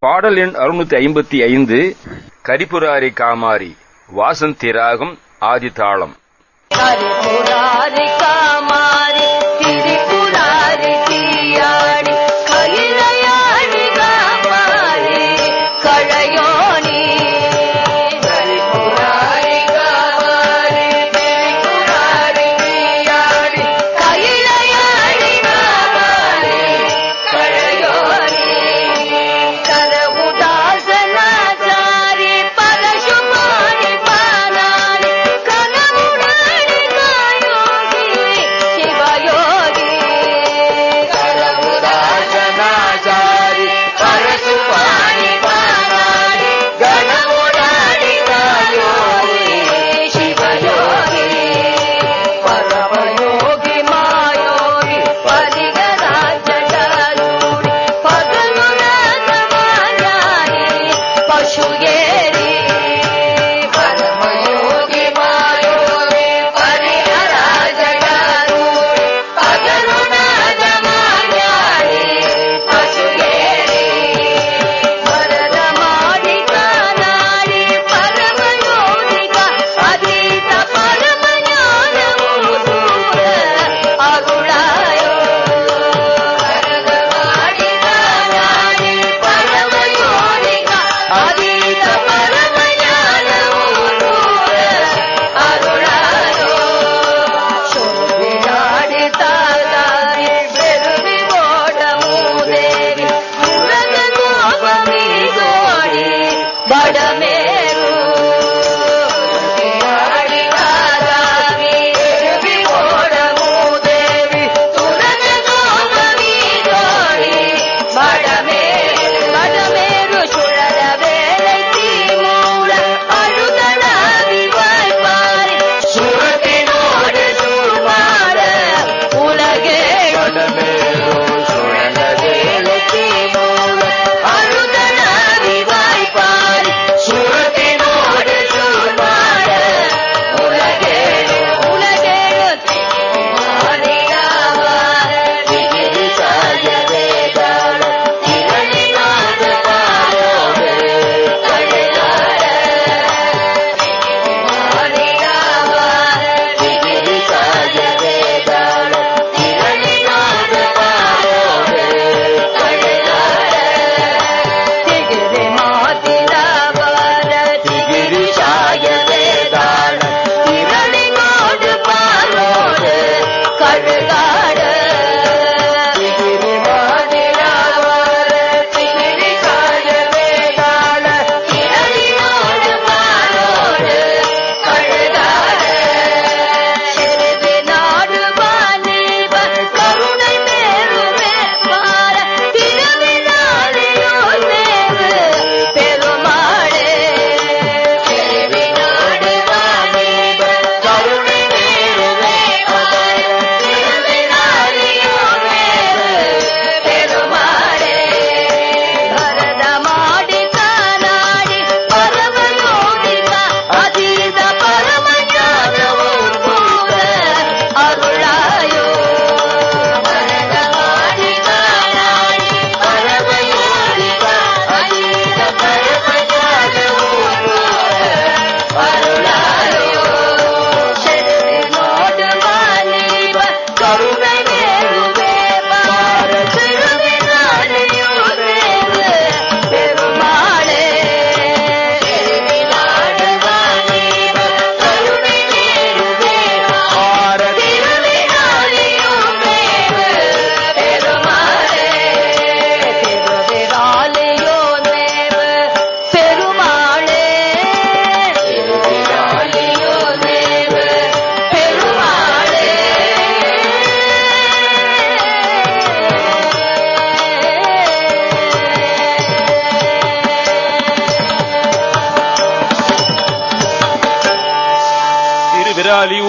பாடல் எண் அறுநூத்தி ஐம்பத்தி ஐந்து கரிபுராரி காமாரி வாசந்திராகம் ஆதிதாளம். கரிபுராரி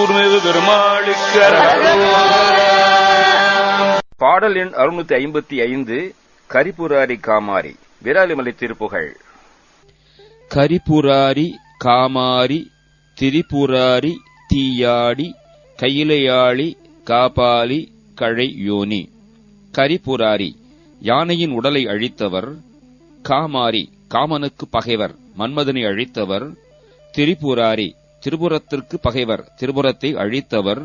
கூர்மிகு பெருமாளுக்கர். பாடல் எண் அறுநூத்தி ஐம்பத்தி ஐந்து கரிபுராரி காமாரி விராலிமலை திருப்புகள் கரிபுராரி காமாரி திரிபுராரி தீயாடி கையிலையாளி காபாலி கழை யோனி. கரிபுராரி யானையின் உடலை அழித்தவர். காமாரி காமனுக்கு பகைவர் மன்மதனை அழித்தவர். திரிபுராரி திருபுரத்திற்கு பகைவர் திருபுரத்தை அழித்தவர்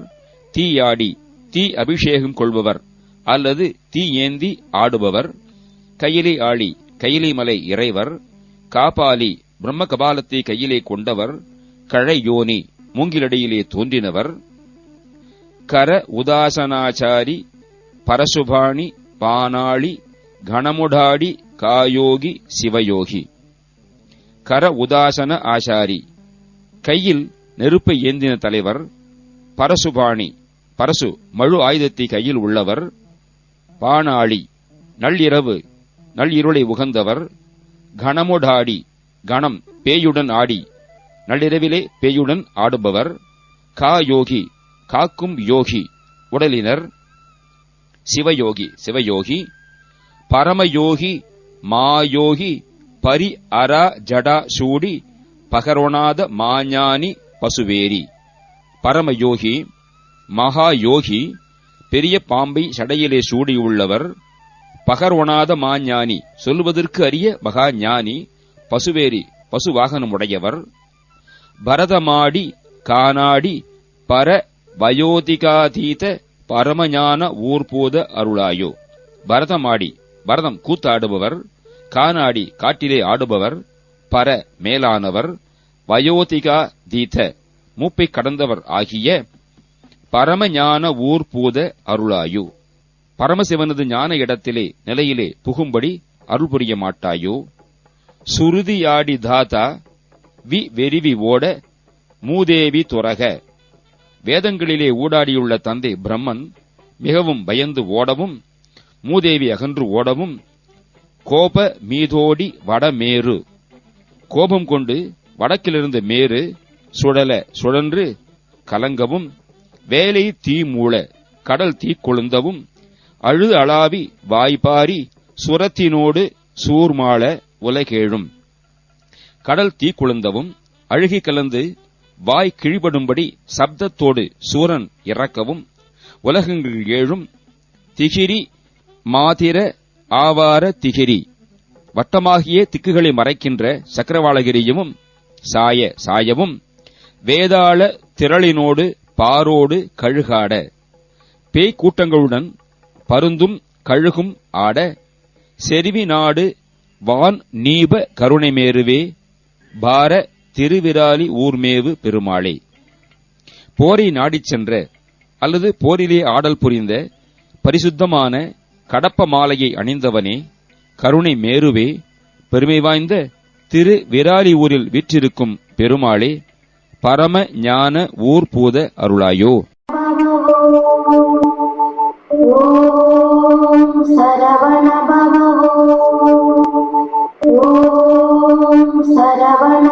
தீயாடி தீ அபிஷேகம் கொள்பவர் அல்லது தீ ஏந்தி ஆடுபவர் கையிலை ஆளி கையிலை மலை இறைவர் காபாலி பிரம்ம கபாலத்தை கையிலே கொண்டவர் கழை யோனி மூங்கிலடியிலே தோன்றினவர் கர உதாசனாச்சாரி பரசுபாணி பானாளி கணமுடாடி காயோகி சிவயோகி. கர உதாசன ஆசாரி கையில் நெருப்பை ஏந்தின தலைவர் பரசுபாணி பரசு மழு ஆயுதத்தை கையில் உள்ளவர் பானாளி நள்ளிரவு நள்ளிருளை உகந்தவர் கணமுடாடி கணம் பேயுடன் ஆடி நள்ளிரவிலே பேயுடன் ஆடுபவர் கா யோகி காக்கும் யோகி உடலினர் சிவயோகி சிவயோகி பரமயோகி மாயோகி பரி அரா ஜடா சூடி பகரோணாத மாஞானி பசுவேரி. பரமயோகி மகாயோகி பெரிய பாம்பை சடையிலே சூடியுள்ளவர் பகர்வனாத மாஞானி சொல்வதற்கு அரிய மகா ஞானி பசுவேரி பசு வாகனமுடையவர் பரதமாடி கானாடி பர வயோதிகாதீத பரமஞான ஊர்போத அருளாயோ. பரதமாடி பரதம் கூத்தாடுபவர் கானாடி காட்டிலே ஆடுபவர் பர மேலானவர் வயோதிகா தீத மூப்பை கடந்தவர் ஆகிய பரமஞான ஊர்பூத அருளாயு. பரமசிவனது ஞான இடத்திலே நிலையிலே புகும்படி அருள் புரிய மாட்டாயோ. சுருதியாடி தாதா வி வெறிவி ஓட மூதேவி துரக வேதங்களிலே ஊடாடியுள்ள தந்தை பிரம்மன் மிகவும் பயந்து ஓடவும் மூதேவி அகன்று ஓடவும் கோப மீதோடி வடமேரு கோபம் கொண்டு வடக்கிலிருந்து மேரு சுழல சுழன்று கலங்கவும் வேலை தீ மூள கடல் தீ கொழுந்தவும் அழு அளாவி வாய்ப்பாரி சுரத்தினோடு சூர்மாள உலகேழும் கடல் தீ குழுந்தவும் அழுகி கலந்து வாய் கிழிபடும்படி சப்தத்தோடு சூரன் இறக்கவும் உலகங்கள் ஏழும் திகிரி மாதிர ஆவார திகிரி. வட்டமாகிய திக்குகளை மறைக்கின்ற சக்கரவாளகிரியும் சாய சாயவும் வேதாள திரளினோடு பாரோடு கழுகாட. பேய் கூட்டங்களுடன் பருந்தும் கழுகும் ஆட செருவி நாடு வான் நீப கருணைமேருவே பார திருவிராலி ஊர்மேவு பெருமாளே. போரை நாடிச் சென்ற அல்லது போரிலே ஆடல் புரிந்த பரிசுத்தமான கடப்ப மாலையை அணிந்தவனே கருணை மேருவே பெருமை வாய்ந்த திரு விராலி ஊரில் விற்றிருக்கும் பெருமாளே பரம ஞான ஊர் பூத அருளாயோ. சரவண